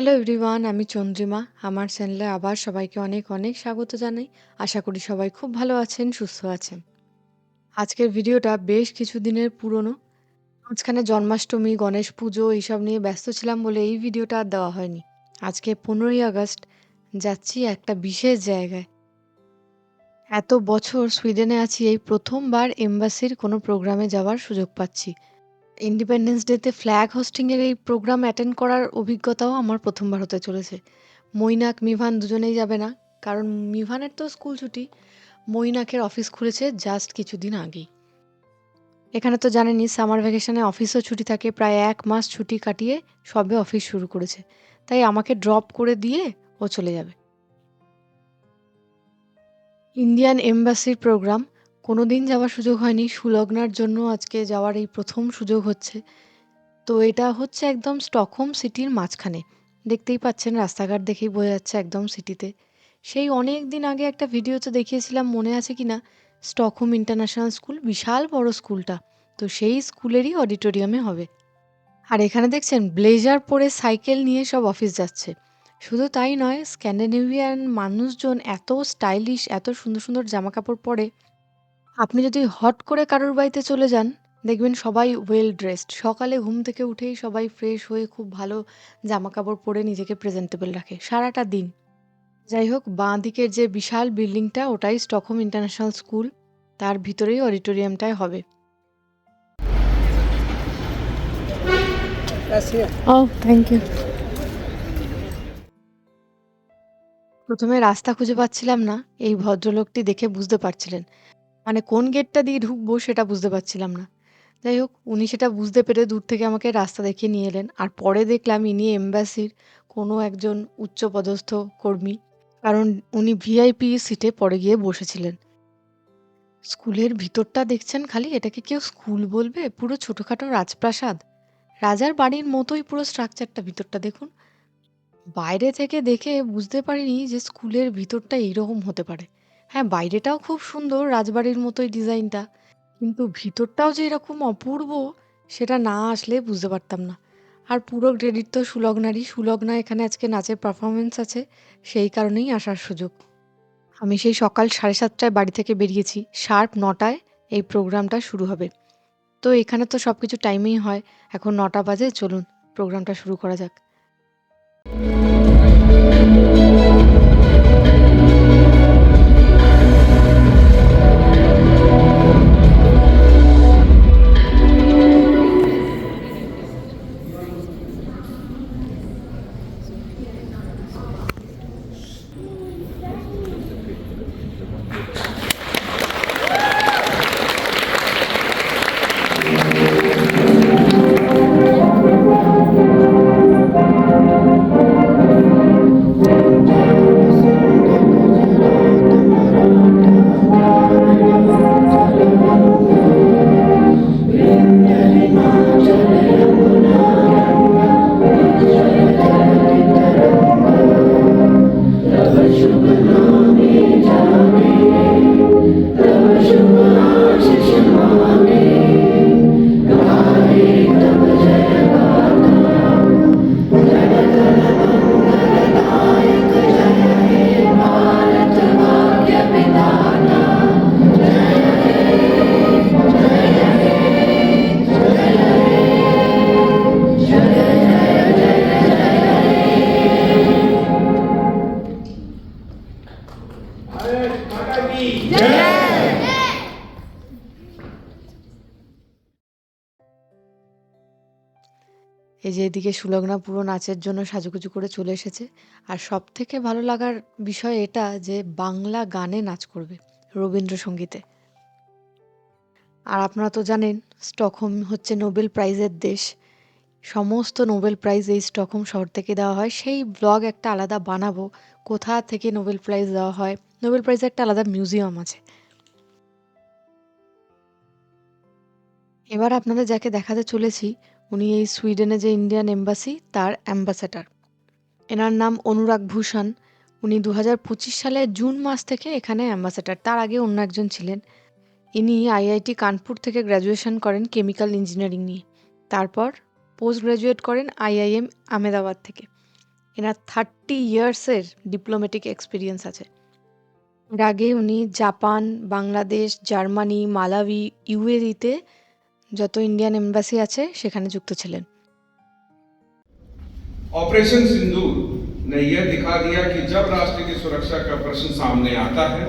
Hello everyone আমি চন্দ্রিমা। আমার চ্যানেলে আবার সবাইকে অনেক অনেক স্বাগত জানাই। আশা করি সবাই খুব ভালো আছেন, সুস্থ আছেন। আজকের ভিডিওটা বেশ কিছুদিনের পুরনো। মাঝখানে জন্মাষ্টমী, গণেশ পুজো এইসব নিয়ে ব্যস্ত ছিলাম বলে এই ভিডিওটা আর দেওয়া হয়নি। আজকে পনেরোই আগস্ট, যাচ্ছি একটা বিশেষ জায়গায়। এত বছর সুইডেনে আছি, এই প্রথমবার এম্বাসির কোনো প্রোগ্রামে যাওয়ার সুযোগ পাচ্ছি। ইন্ডিপেন্ডেন্স ডেতে ফ্ল্যাগ হোস্টিংয়ের এই প্রোগ্রাম অ্যাটেন্ড করার অভিজ্ঞতাও আমার প্রথমবার হতে চলেছে। মৈনাক, মিভান দুজনেই যাবে না, কারণ মিভানের তো স্কুল ছুটি। মৈনাকের অফিস খুলেছে জাস্ট কিছুদিন আগেই। এখানে তো জানেনই সামার ভ্যাকেশনে অফিসও ছুটি থাকে, প্রায় এক মাস ছুটি কাটিয়ে সবে অফিস শুরু করেছে। তাই আমাকে ড্রপ করে দিয়ে ও চলে যাবে। ইন্ডিয়ান এম্বাসির প্রোগ্রাম কোনো দিন যাওয়ার সুযোগ হয়নি। সুলগ্নার জন্য আজকে যাওয়ার এই প্রথম সুযোগ হচ্ছে। তো এটা হচ্ছে একদম স্টকহোম সিটির মাঝখানে। দেখতেই পাচ্ছেন, রাস্তাঘাট দেখেই বোঝা যাচ্ছে একদম সিটিতে। সেই অনেক দিন আগে একটা ভিডিওতে দেখিয়েছিলাম, মনে আছে কি না স্টকহোম ইন্টারন্যাশনাল স্কুল, বিশাল বড় স্কুলটা। তো সেই স্কুলেরই অডিটোরিয়ামে হবে। আর এখানে দেখছেন, ব্লেজার পরে সাইকেল নিয়ে সব অফিস যাচ্ছে। শুধু তাই নয়, স্ক্যান্ডিনেভিয়ান মানুষজন এত স্টাইলিশ, এত সুন্দর সুন্দর জামা কাপড় পরে আপনি যদি হট করে কারোর বাড়িতে চলে যান দেখবেন সবাই ওয়েল ড্রেসড সকালে ঘুম থেকে উঠেই সবাই ফ্রেশ হয়ে খুব ভালো জামা কাপড় পরে নিজেকে প্রেজেন্টেবল রাখে সারাটা দিন। যাই হোক বাঁ দিকের যে বিশাল বিল্ডিংটা ওটাই স্টকহোম ইন্টারন্যাশনাল স্কুল তার ভিতরেই অডিটোরিয়ামটাই হবে। ও থ্যাংক ইউ প্রথমে রাস্তা খুঁজে পাচ্ছিলাম না এই ভদ্রলোকটি দেখে বুঝতে পারছিলেন। মানে কোন গেটটা দিয়ে ঢুকবো সেটা বুঝতে পারছিলাম না। যাই হোক, উনি সেটা বুঝতে পেরে দূর থেকে আমাকে রাস্তা দেখিয়ে নিয়ে এলেন। আর পরে দেখলাম ইনি এম্বাসির কোনো একজন উচ্চপদস্থ কর্মী, কারণ উনি ভিআইপি সিটে পরে গিয়ে বসেছিলেন। স্কুলের ভিতরটা দেখছেন খালি? এটাকে কেউ স্কুল বলবে? পুরো ছোটোখাটো রাজপ্রাসাদ। রাজার বাড়ির মতোই পুরো স্ট্রাকচারটা ভিতরটা দেখুন। বাইরে থেকে দেখে বুঝতে পারিনি যে স্কুলের ভিতরটা এইরকম হতে পারে। হ্যাঁ বাইরেটাও খুব সুন্দর রাজবাড়ির মতোই ডিজাইনটা। কিন্তু ভিতরটাও যে এরকম অপূর্ব, সেটা না আসলে বুঝতে পারতাম না। আর পুরো ক্রেডিট তো সুলগ্নারই। সুলগ্না এখানে আজকে নাচের পারফরমেন্স আছে, সেই কারণেই আসার সুযোগ। আমি সেই সকাল সাড়ে সাতটায় বাড়ি থেকে বেরিয়েছি। শার্প নটায় এই প্রোগ্রামটা শুরু হবে। তো এখানে তো সব কিছু টাইমেই হয়। এখন নটা বাজে, চলুন, প্রোগ্রামটা শুরু করা যাক। এই যে এদিকে সুলগ্না পুরো নাচের জন্য সাজুগুজু করে চলে এসেছে। আর সব থেকে ভালো লাগার বিষয় এটা যে বাংলা গানে নাচ করবে রবীন্দ্রসঙ্গীতে। আর আপনারা তো জানেন, স্টকহোম হচ্ছে নোবেল প্রাইজের দেশ। সমস্ত নোবেল প্রাইজ এই স্টকহোম শহর থেকে দেওয়া হয়। সেই ব্লগ একটা আলাদা বানাবো, কোথা থেকে নোবেল প্রাইজ দেওয়া হয়। নোবেল প্রাইজের একটা আলাদা মিউজিয়াম আছে। এবার আপনাদের যাকে দেখাতে চলেছি, উনি এই সুইডেনে যে ইন্ডিয়ান এম্বাসি, তার অ্যাম্বাসেডার। এনার নাম অনুরাগ ভূষণ। উনি দু সালে জুন মাস থেকে এখানে অ্যাম্বাসেডার। তার আগে অন্য একজন ছিলেন। ইনি আইআইটি কানপুর থেকে গ্র্যাজুয়েশন করেন কেমিক্যাল ইঞ্জিনিয়ারিং নিয়ে। তারপর পোস্ট গ্র্যাজুয়েট করেন আইআইএম আহমেদাবাদ থেকে। এনার থার্টি ইয়ার্সের ডিপ্লোম্যাটিক এক্সপিরিয়েন্স আছে। এর আগে উনি জাপান, বাংলাদেশ, জার্মানি মালাউই ইউএইতে যত ইন্ডিয়ান এম্বাসি আছে সেখানে যুক্ত ছিলেন ऑपरेशन सिंदूर ने यह दिखा दिया कि जब राष्ट्र की सुरक्षा का प्रश्न सामने आता है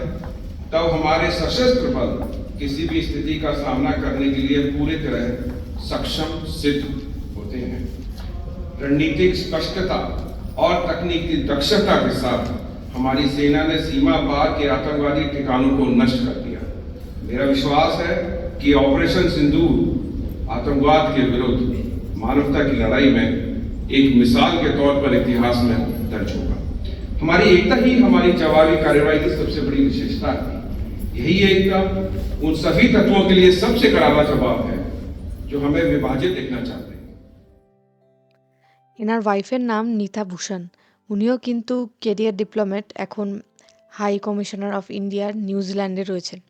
तब हमारे सशस्त्र बल किसी भी स्थिति का सामना करने के लिए पूरी तरह सक्षम सिद्ध होते हैं रणनीतिक स्पष्टता और तकनीकी दक्षता के साथ हमारी सेना ने सीमा पार के आतंकवादी ठिकानों को नष्ट कर दिया मेरा विश्वास है कि ऑपरेशन सिंदूर आतंकवाद के विरुद्ध मानवता की लड़ाई में एक मिसाल के तौर पर इतिहास में दर्ज होगा हमारी एकता ही हमारी जवाबी कार्रवाई की सबसे बड़ी विशेषता है यही एकता उन सभी तत्वों के लिए सबसे करारा जवाब है जो हमें विभाजित देखना चाहते हैं এনার ওয়াইফের নাম নিতা ভূষণ উনিও কিন্তু কেরিয়ার ডিপ্লোম্যাট এখন হাই কমিশনার অফ ইন্ডিয়ার নিউজিল্যান্ডে রয়েছেন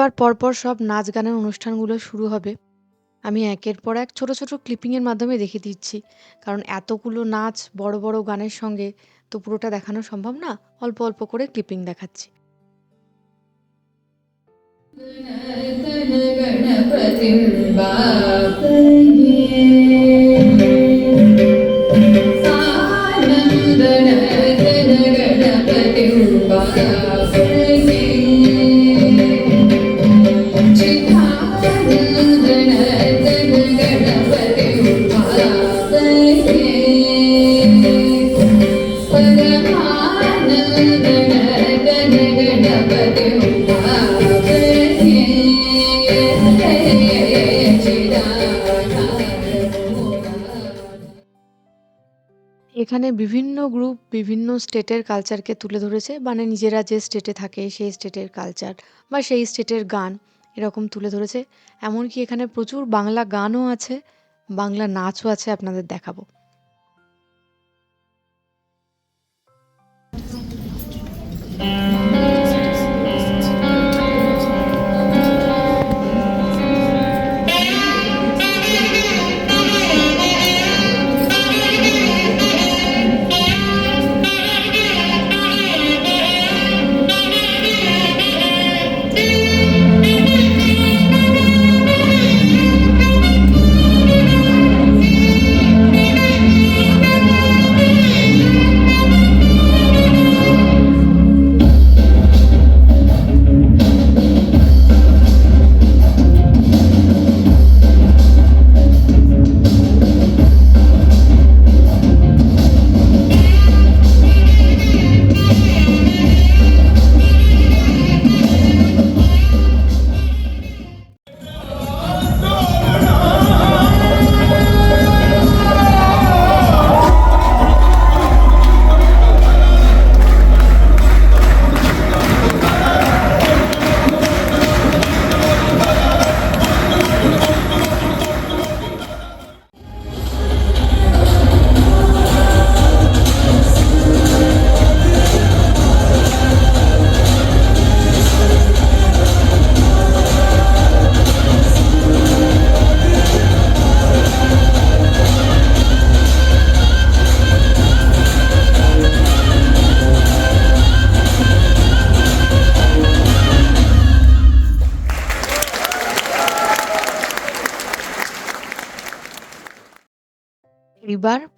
এবার পরপর সব নাচ গানের অনুষ্ঠানগুলো শুরু হবে আমি একের পর এক ছোট ছোট ক্লিপিংয়ের মাধ্যমে দেখিয়ে দিচ্ছি কারণ এতগুলো নাচ বড় বড় গানের সঙ্গে তো পুরোটা দেখানো সম্ভব না অল্প অল্প করে ক্লিপিং দেখাচ্ছি गणपतिं এখানে বিভিন্ন গ্রুপ বিভিন্ন স্টেটের কালচারকে তুলে ধরেছে মানে নিজেরা যে স্টেটে থাকে সেই স্টেটের কালচার বা সেই স্টেটের গান এরকম তুলে ধরেছে। এমনকি এখানে প্রচুর বাংলা গানও আছে, বাংলা নাচও আছে আপনাদের দেখাবো।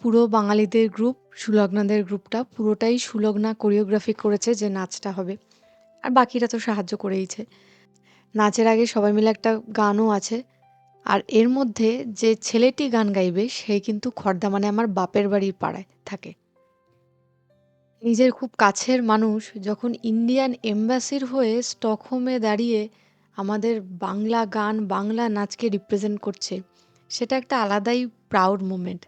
পুরো বাঙালিদের গ্রুপ সুলগ্নাদের গ্রুপটা পুরোটাই সুলগ্না কোরিওগ্রাফি করেছে যে নাচটা হবে। আর বাকিরা তো সাহায্য করেইছে। নাচের আগে সবাই মিলে একটা গানও আছে। আর এর মধ্যে যে ছেলেটি গান গাইবে, সে কিন্তু খর্দা মানে আমার বাপের বাড়ির পাড়ায় থাকে। নিজের খুব কাছের মানুষ যখন ইন্ডিয়ান এম্বাসির হয়ে স্টকহোমে দাঁড়িয়ে আমাদের বাংলা গান, বাংলা নাচকে রিপ্রেজেন্ট করছে, সেটা একটা আলাদাই প্রাউড মোমেন্ট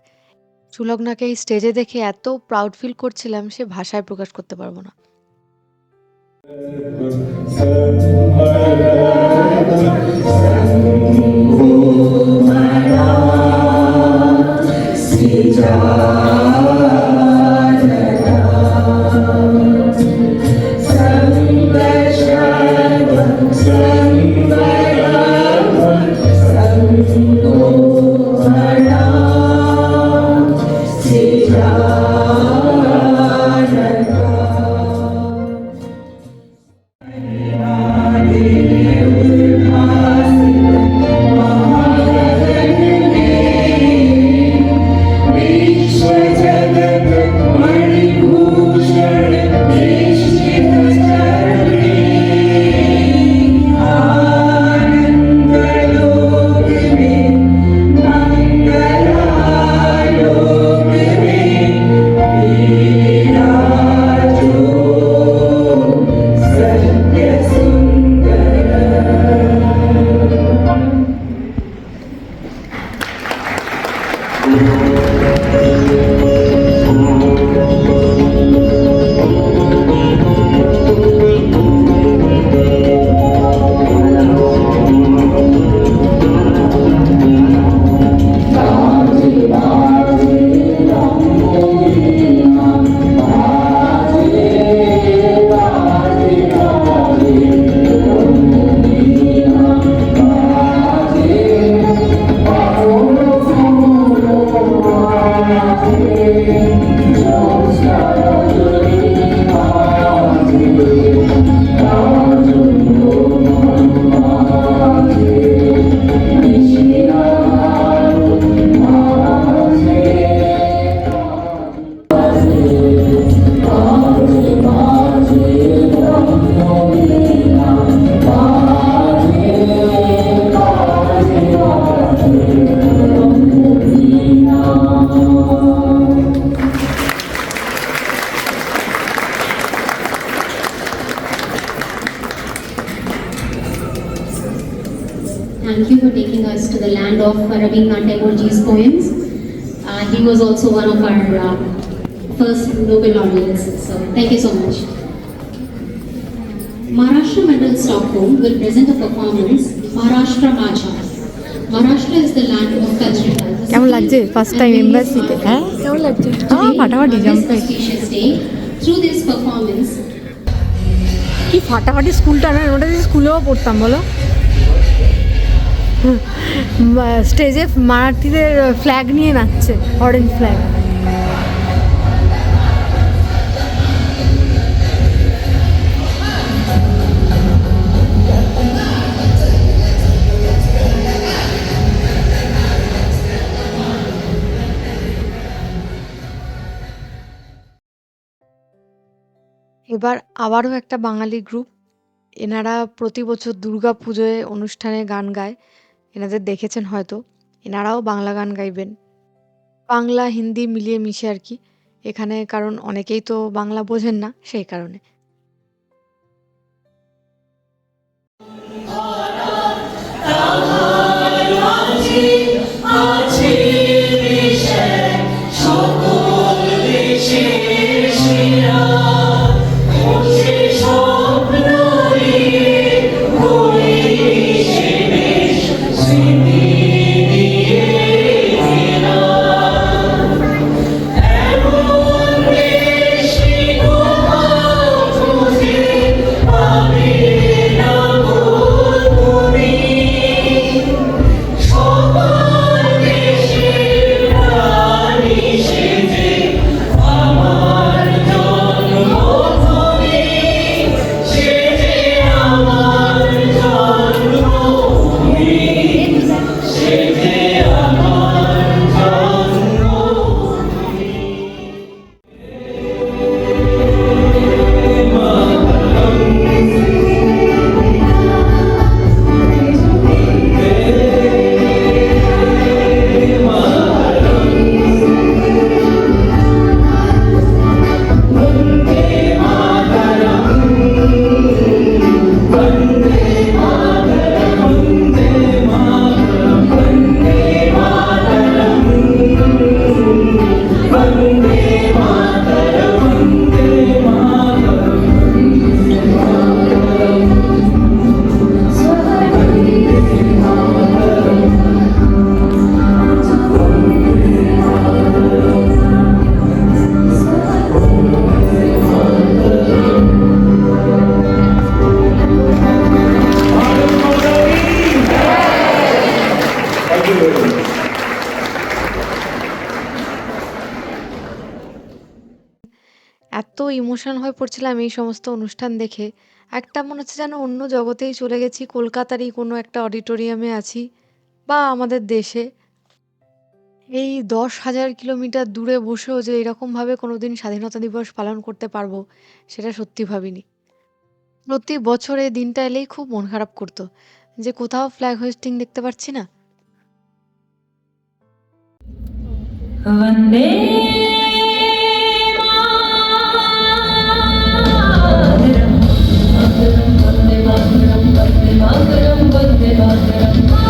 সুলগ্নাকে এই স্টেজে দেখে এত প্রাউড ফিল করছিলাম সে ভাষায় প্রকাশ করতে পারব না। Thank land of Rabindranath Tagore's poems. Uh, he was also one of our uh, first Nobel laureates. So thank you so much. Maharashtra Mandal Stockholm will present a performance Maharashtra Macha. Maharashtra is the land of cultural diversity. কেমন লাগছে first time and various এম্বাসিতে arts. হ্যাঁ কেমন লাগছে Today, ফাটাফাটি on this জাম্পে auspicious day, through this performance, কি ফাটাফাটি স্কুলটা না ওটা দিয়ে স্কুলেও পড়তাম বলো স্টেজে মারাঠিদের ফ্ল্যাগ নিয়ে নাচছে অরেঞ্জ ফ্ল্যাগ এবার আবারও একটা বাঙালি গ্রুপ এনারা প্রতি বছর দুর্গা পুজোয় অনুষ্ঠানে গান গায়। এনাদের দেখেছেন হয়তো। এনারাও বাংলা গান গাইবেন। বাংলা, হিন্দি মিলিয়ে মিশে আর কি। এখানে কারণ অনেকেই তো বাংলা বোঝেন না, সেই কারণে। হয়ে পড়ছিলাম এই সমস্ত অনুষ্ঠান দেখে, একটা মনে হচ্ছে যেন অন্য জগতেই চলে গেছি। কলকাতারই কোনো একটা অডিটোরিয়ামে আছি বা আমাদের দেশে। এই ১০,০০০ কিলোমিটার দূরে বসেও যে এরকমভাবে কোনো দিন স্বাধীনতা দিবস পালন করতে পারব, সেটা সত্যি ভাবিনি। প্রতি বছর এই দিনটা এলেই খুব মন খারাপ করতো যে কোথাও ফ্ল্যাগ হোয়েস্টিং দেখতে পাচ্ছি না। Mataram, Mataram, Mataram,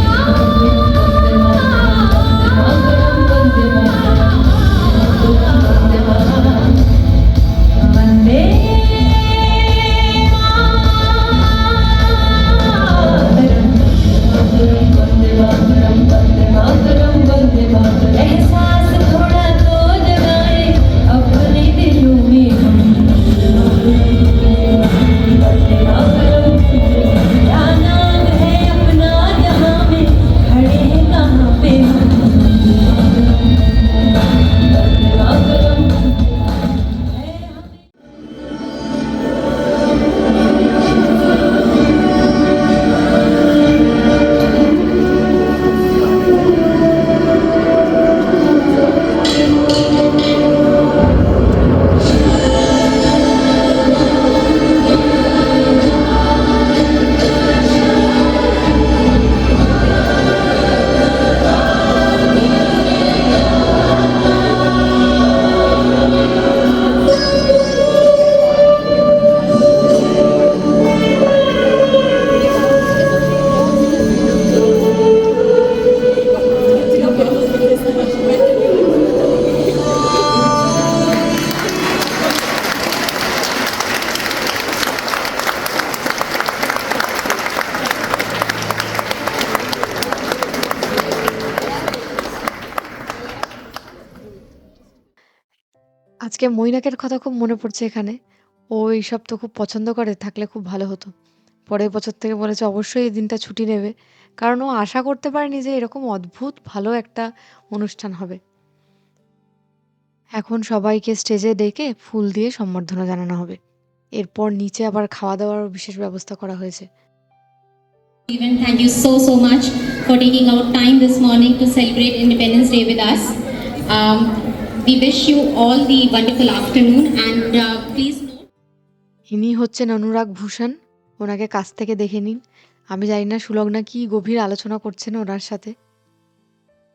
আজকে মৈনাকের কথা খুব মনে পড়ছে এখানে। ও এইসব তো খুব পছন্দ করে, থাকলে খুব ভালো হতো। পরের বছর থেকে বলেছে অবশ্যই এই দিনটা ছুটি নেবে। কারণ ও আশা করতে পারেনি যে এরকম অদ্ভুত ভালো একটা অনুষ্ঠান হবে। এখন সবাইকে স্টেজে ডেকে ফুল দিয়ে সম্বর্ধনা জানানো হবে। এরপর নিচে আবার খাওয়া-দাওয়ারও বিশেষ ব্যবস্থা করা হয়েছে। Even thank you so so much for taking out time this morning to celebrate Independence Day with us. Um, we wish you all the wonderful afternoon and uh, please note. ইনি হচ্ছেন অনুরাগ ভূষণ। ওনাকে কাছ থেকে দেখে নিন। আমি জানি না সুলগ্না কি গভীর আলোচনা করছেন ওনার সাথে।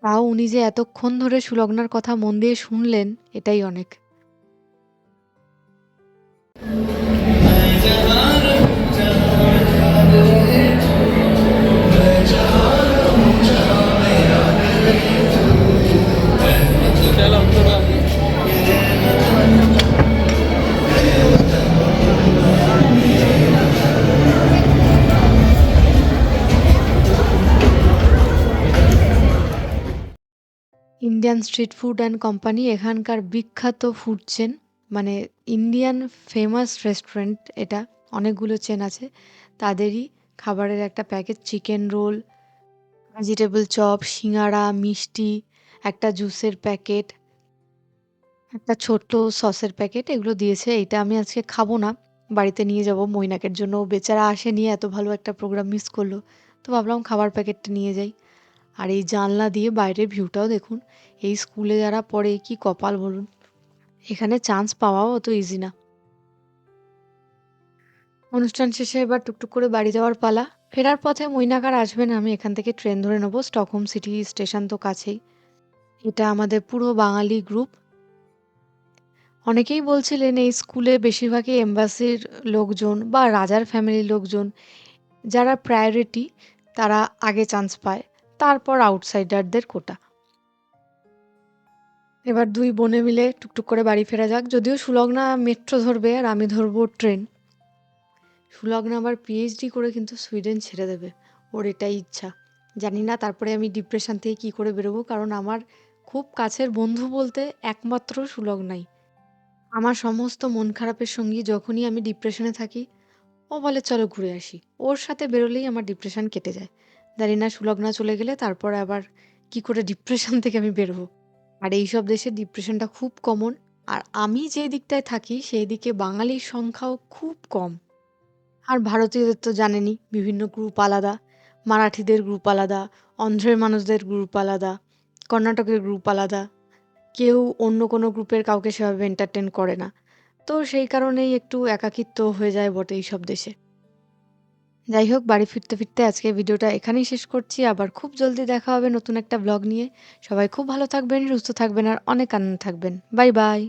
তাও উনি যে এতক্ষণ ধরে সুলগ্নার কথা মন দিয়ে শুনলেন, এটাই অনেক। Indian street food and company এখানকার বিখ্যাত ফুড চেন মানে ইন্ডিয়ান ফেমাস রেস্টুরেন্ট এটা, অনেকগুলো চেন আছে। তাদেরই খাবারের একটা package chicken roll vegetable chop সিঙ্গাড়া মিষ্টি, একটা জুসের প্যাকেট একটা ছোট্ট সসের প্যাকেট এগুলো দিয়েছে। এটা আমি আজকে খাব না, বাড়িতে নিয়ে যাব। মৈনাকের জন্য বেচারা আসেনি, এত ভালো একটা প্রোগ্রাম মিস করল। তো ভাবলাম খাবার প্যাকেটটা নিয়ে যাই। আর এই জানলা দিয়ে বাইরের ভিউটাও দেখুন। এই স্কুলে যারা পড়ে, কি কপাল বলুন। এখানে চান্স পাওয়াও অত ইজি না। অনুষ্ঠান শেষে এবার টুকটুক করে বাড়ি যাওয়ার পালা। ফেরার পথে মৈনাকার আসবেন আমি এখান থেকে ট্রেন ধরে নেব। স্টকহোম সিটি স্টেশন তো কাছেই। এটা আমাদের পুরো বাঙালি গ্রুপ অনেকেই বলছিলেন, এই স্কুলে বেশিরভাগই এম্বাসির লোকজন বা রাজার ফ্যামিলির লোকজন, যারা প্রায়োরিটি তারা আগে চান্স পায়। তারপর আউটসাইডারদের কোটা। এবার দুই বোনে মিলে টুকটুক করে বাড়ি ফেরা যাক। যদিও সুলগ্না মেট্রো ধরবে আর আমি ধরবো ট্রেন। সুলগ্না আবার পিএইচডি করে কিন্তু সুইডেন ছেড়ে দেবে। ওর এটাই ইচ্ছা। জানি না তারপরে আমি ডিপ্রেশন থেকে কী করে বেরোবো, কারণ আমার খুব কাছের বন্ধু বলতে একমাত্র সুলগ্নাই। আমার সমস্ত মন খারাপের সঙ্গী যখনই আমি ডিপ্রেশনে থাকি, ও বলে, চলো ঘুরে আসি। ওর সাথে বেরোলেই আমার ডিপ্রেশন কেটে যায়। জানি সুলগ্না চলে গেলে তারপর আবার কি করে ডিপ্রেশন থেকে আমি বেরোবো? আর এইসব দেশে ডিপ্রেশনটা খুব কমন আর আমি যে দিকটায় থাকি সেই দিকে বাঙালির সংখ্যাও খুব কম। আর ভারতীয়দের তো জানেনই, বিভিন্ন গ্রুপ আলাদা, মারাঠিদের গ্রুপ আলাদা, অন্ধ্রের মানুষদের গ্রুপ আলাদা, কর্ণাটকের গ্রুপ আলাদা। কেউ অন্য কোনো গ্রুপের কাউকে সেভাবে এন্টারটেন করে না। তো সেই কারণেই একটু একাকিত্ব হয়ে যায় বটে এইসব দেশে। যাই হোক, বাড়ি ফিরতে ফিরতে আজকে ভিডিওটা এখানেই শেষ করছি। আবার খুব জলদি দেখা হবে নতুন একটা ব্লগ নিয়ে। সবাই খুব ভালো থাকবেন, সুস্থ থাকবেন, আর অনেক আনন্দ থাকবেন। Bye bye.